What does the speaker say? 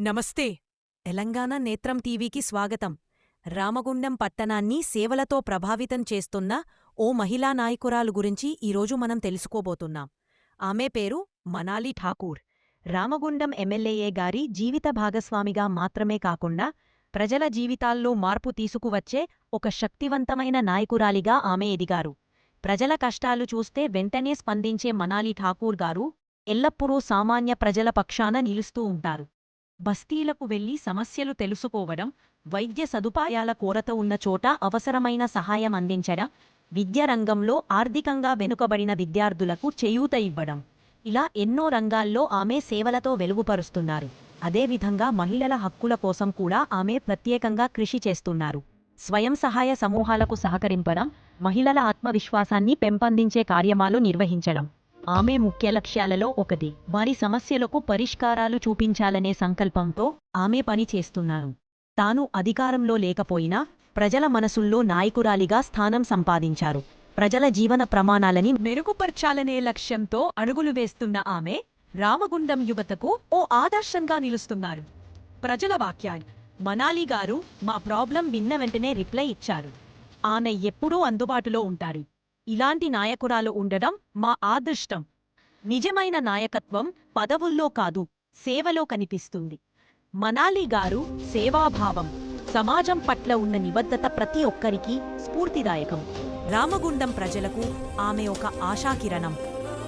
నమస్తే. తెలంగాణ నేత్రం టీవీకి స్వాగతం. రామగుండం పట్టణాన్ని సేవలతో ప్రభావితం చేస్తున్న ఓ మహిళా నాయకురాలు గురించి ఈరోజు మనం తెలుసుకోబోతున్నాం. ఆమె పేరు మనాలి ఠాకూర్. రామగుండం ఎమ్మెల్యేఏ గారి జీవిత భాగస్వామిగా మాత్రమే కాకుండా ప్రజల జీవితాల్లో మార్పు తీసుకువచ్చే ఒక శక్తివంతమైన నాయకురాలిగా ఆమె ఎదిగారు. ప్రజల కష్టాలు చూస్తే వెంటనే స్పందించే మనాలి ఠాకూర్ గారు ఎల్లప్పుడూ సామాన్య ప్రజల పక్షాన నిలుస్తూ ఉంటారు. బస్తీలకు వెళ్ళి సమస్యలు తెలుసుకోవడం వైద్య సదుపాయాల కొరత ఉన్న చోట అవసరమైన సహాయం అందించడం విద్య రంగంలో ఆర్థికంగా వెనుకబడిన విద్యార్థులకు చేయూత ఇవ్వడం. ఇలా ఎన్నో రంగాల్లో ఆమె సేవలతో వెలుగుపరుస్తున్నారు. అదేవిధంగా మహిళల హక్కుల కోసం కూడా ఆమె ప్రత్యేకంగా కృషి చేస్తున్నారు. స్వయం సహాయ సమూహాలకు సహకరింపడం మహిళల ఆత్మవిశ్వాసాన్ని పెంపొందించే కార్యమాలు నిర్వహించడం. ఆమె ముఖ్య లక్ష్యాలలో ఒకటి వారి సమస్యలకు పరిష్కారాలు చూపించాలనే సంకల్పంతో ఆమె పనిచేస్తున్నారు తాను అధికారంలో లేకపోయినా ప్రజల మనసుల్లో నాయకురాలిగా స్థానం సంపాదించారు. ప్రజల జీవన ప్రమాణాలని మెరుగుపర్చాలనే లక్ష్యంతో అడుగులు వేస్తున్న ఆమె రామగుండం యువతకు ఓ ఆదర్శంగా నిలుస్తున్నారు. ప్రజల వాక్యాన్ని మనాలి గారు మా ప్రాబ్లం విన్న వెంటనే రిప్లై ఇచ్చారు. ఆమె ఎప్పుడూ అందుబాటులో ఉంటారు. ఇలాంటి నాయకురాలు ఉండడం మా ఆదృష్టం నిజమైన నాయకత్వం పదవుల్లో కాదు సేవలో కనిపిస్తుంది. మనాలి గారు సేవాభావం సమాజం పట్ల ఉన్న నిబద్ధత ప్రతి ఒక్కరికి స్ఫూర్తిదాయకం. రామగుండం ప్రజలకు ఆమె ఒక ఆశాకిరణం.